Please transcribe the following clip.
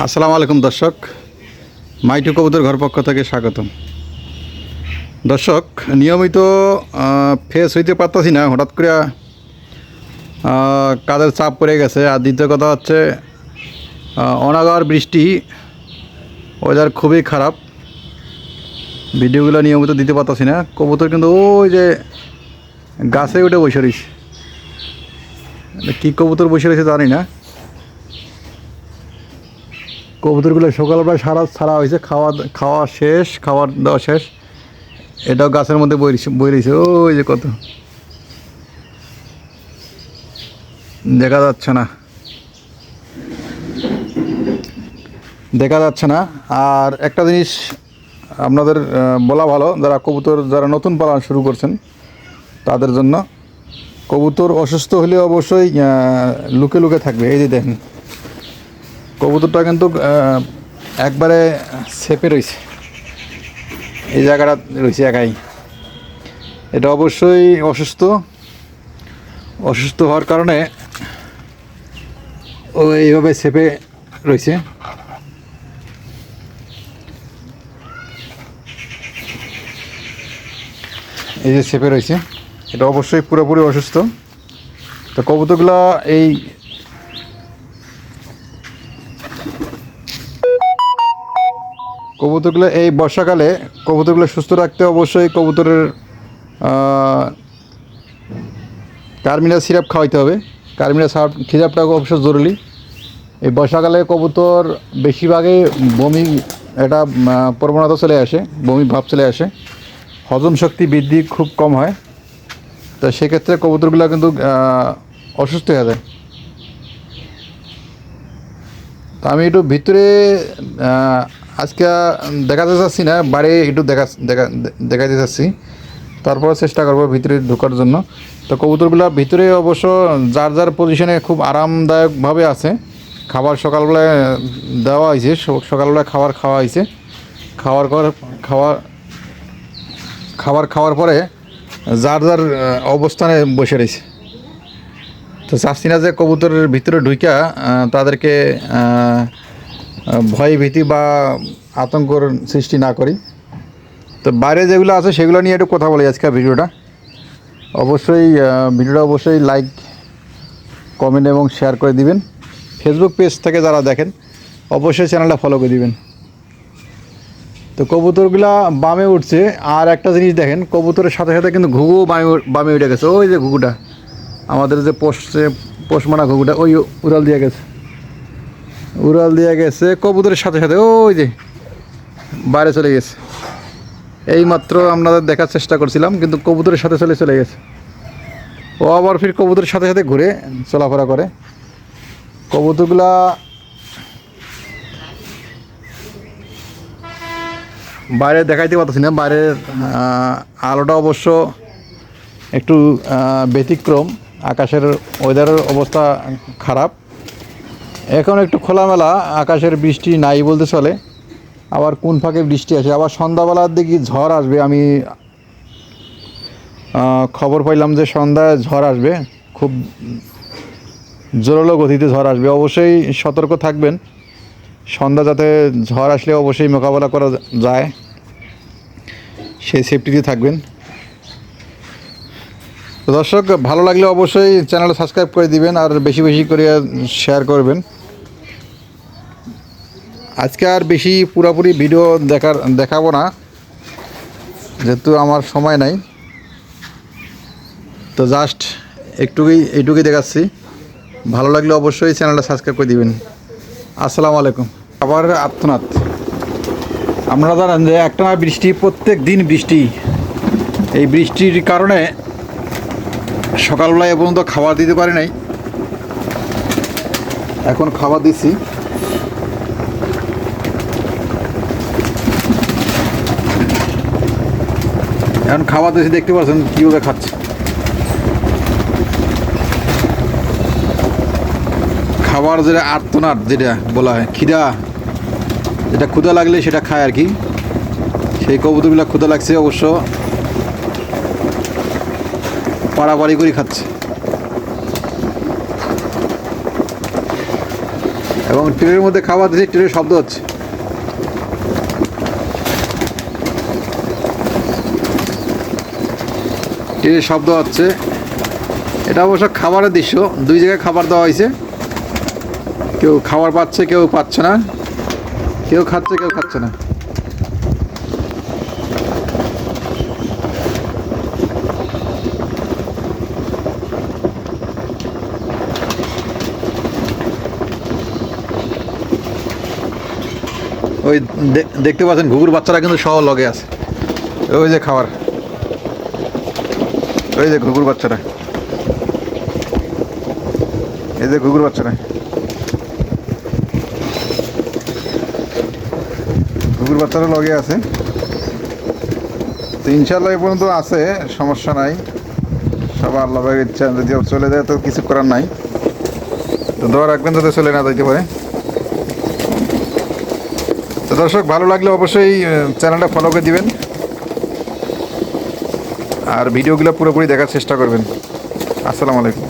আসসালামু আলাইকুম দর্শক। মাইটু কবুতর ঘর পক্ষ থেকে স্বাগতম। দর্শক, নিয়মিত ফেস হইতে পারতাছি না, হঠাৎ করে কাজের চাপ পড়ে গেছে। আর দ্বিতীয় কথা হচ্ছে অনাগার বৃষ্টি ওয়েদার খুবই খারাপ। ভিডিওগুলো নিয়মিত দিতে পারতাছি না। কবুতর কিন্তু ওই যে গাছে উঠে বসে রয়েছে কী কবুতর বসে রয়েছে জানি না। কবুতরগুলো সকালবেলা সারা ছাড়া হয়েছে, খাওয়া খাওয়া শেষ খাওয়ার দাওয়া শেষ। এটাও গাছের মধ্যে বই বই রয়েছে ওই যে কত। দেখা যাচ্ছে না। দেখা যাচ্ছে না। আর একটা জিনিস আপনাদের বলা ভালো, যারা কবুতর, যারা নতুন পালন শুরু করছেন, তাদের জন্য কবুতর অসুস্থ হলে অবশ্যই লুকে লুকে থাকবে। এই যে দেখেন কবুতরটা কিন্তু একবারে সেপে রয়েছে এই জায়গাটা রয়েছে একাই। এটা অবশ্যই অসুস্থ। অসুস্থ হওয়ার কারণে ও এইভাবে সেপে রয়েছে এই যে সেপে রয়েছে এটা অবশ্যই পুরোপুরি অসুস্থ। তো কবুতরগুলো এই কবুতরগুলো এই বর্ষাকালে কবুতরগুলো সুস্থ রাখতে অবশ্যই কবুতরের কার্মিনা সিরাপ খাওয়াইতে হবে। কার্মিনা সিরাপ সিরাপটা অবশ্য জরুরি। এই বর্ষাকালে কবুতর বেশিরভাগই বমি আহ, প্রবণতা চলে আসে বমি ভাব চলে আসে। হজম শক্তি বৃদ্ধি খুব কম হয়। তো সেক্ষেত্রে কবুতরগুলো কিন্তু অসুস্থ হয়ে যায়। তো আমি একটু ভিতরে আজকে দেখাতে চাচ্ছি না, বাড়ি একটু দেখা দেখা দেখাতে চাচ্ছি। তারপর চেষ্টা করব ভিতরে ঢোকার জন্য। তো কবুতরগুলো ভিতরে অবশ্য যার যার পজিশনে খুব আরামদায়কভাবে আছে। খাবার সকালবেলায় দেওয়া হয়েছে সকালবেলায় খাবার খাওয়া হয়েছে। খাওয়ার পর খাওয়া খাবার খাওয়ার পরে যার যার অবস্থানে বসে রয়েছে। তো চাচ্ছি না যে কবুতরের ভিতরে ঢুইকা তাদেরকে ভয় ভীতি বা আতঙ্কর সৃষ্টি না করি। তো বাইরে যেগুলো আছে সেগুলো নিয়ে একটু কথা বলি আজকে ভিডিওটা। অবশ্যই ভিডিওটা অবশ্যই লাইক কমেন্ট এবং শেয়ার করে দিবেন। ফেসবুক পেজ থেকে যারা দেখেন, অবশ্যই চ্যানেলটা ফলো করে দিবেন। তো কবুতরগুলা বামে উঠছে। আর একটা জিনিস দেখেন, কবুতরের সাথে সাথে কিন্তু ঘুঘু বামে বামে উঠে গেছে। ওই যে ঘুঘুটা, আমাদের যে পোষ পোষ মানা ঘুঘুটা, ওই উড়াল দিয়ে গেছে। উড়াল দিয়ে গেছে, কবুতরের সাথে সাথে, ওই যে, বাইরে চলে গেছে। এই মাত্র আপনাদের দেখার চেষ্টা করছিলাম, কিন্তু কবুতরের সাথে চলে চলে গেছে। ও আবার ফির কবুতরের সাথে সাথে ঘুরে চলাফেরা করে। কবুতরগুলা বাইরে দেখাইতে পারতেছি না বাইরের আলোটা অবশ্য একটু ব্যতিক্রম। আকাশের ওয়েদারের অবস্থা খারাপ। এখন একটু খোলামেলা, আকাশের বৃষ্টি নাই বলতে চলে, আবার কোন ফাঁকে বৃষ্টি আসে? আবার সন্ধ্যাবেলার দিকে ঝড় আসবে, আমি খবর পাইলাম যে সন্ধ্যায় ঝড় আসবে, খুব জোরালো গতিতে ঝড় আসবে। অবশ্যই সতর্ক থাকবেন, সন্ধ্যা যাতে ঝড় আসলে অবশ্যই মোকাবেলা করা যায়, সেই সেফটিতে থাকবেন। দর্শক, ভালো লাগলে অবশ্যই চ্যানেলটা সাবস্ক্রাইব করে দিবেন আর বেশি বেশি করে শেয়ার করবেন। আজকে আর বেশি পুরোপুরি ভিডিও দেখার, দেখাবো না, যেহেতু আমার সময় নাই। তো জাস্ট একটুকুই, এইটুকুই দেখাচ্ছি। ভালো লাগলে অবশ্যই চ্যানেলটা সাবস্ক্রাইব করে দিবেন। আসসালামু আলাইকুম। আবার আত্মনাথ আপনারা জানেন যে একটা বৃষ্টি, প্রত্যেক দিন বৃষ্টি। এই বৃষ্টির কারণে সকালবেলায় পর্যন্ত খাবার দিতে পারি নাই। এখন খাবার দিচ্ছি এখন খাবার দিচ্ছি দেখতে পাচ্ছেন কীভাবে খাচ্ছে। খাবার যেটা আর্তনাট যেটা বলা হয়, খিদা। যেটা ক্ষুদা লাগলে সেটা খায় আর কি। সেই কবুতরগুলো ক্ষুদা লাগছে অবশ্য। পাড়াপাড়ি করে খাচ্ছে। এবং ট্রেনের মধ্যে খাবার দিচ্ছে, ট্রেনের শব্দ হচ্ছে। ট্রেনের শব্দ হচ্ছে। এটা অবশ্য খাবারের দৃশ্য, দুই জায়গায় খাবার দেওয়া হয়েছে। কেউ খাবার পাচ্ছে, কেউ পাচ্ছে না। কেউ খাচ্ছে কেউ খাচ্ছে না। ওই দেখতে পাচ্ছেন ঘুঘুর বাচ্চারা কিন্তু সহ লগে আছে। ওই যে খাবার। ওই যে ঘুঘুর বাচ্চারা। এই যে ঘুঘুর বাচ্চারা। ঘুঘুর বাচ্চারা লগে আছে। তো ইনশাল্লাহ এ পর্যন্ত আছে, সমস্যা নাই। সব আল্লাহ ইচ্ছা যদি চলে যায় তো কিছু করার নাই। তো দোয়া রাখবেন যাতে চলে না যাইতে পারে। দর্শক, ভালো লাগলে অবশ্যই চ্যানেলটা ফলো করে দিবেন। আর ভিডিওগুলো পুরোপুরি দেখার চেষ্টা করবেন। আসসালামু আলাইকুম।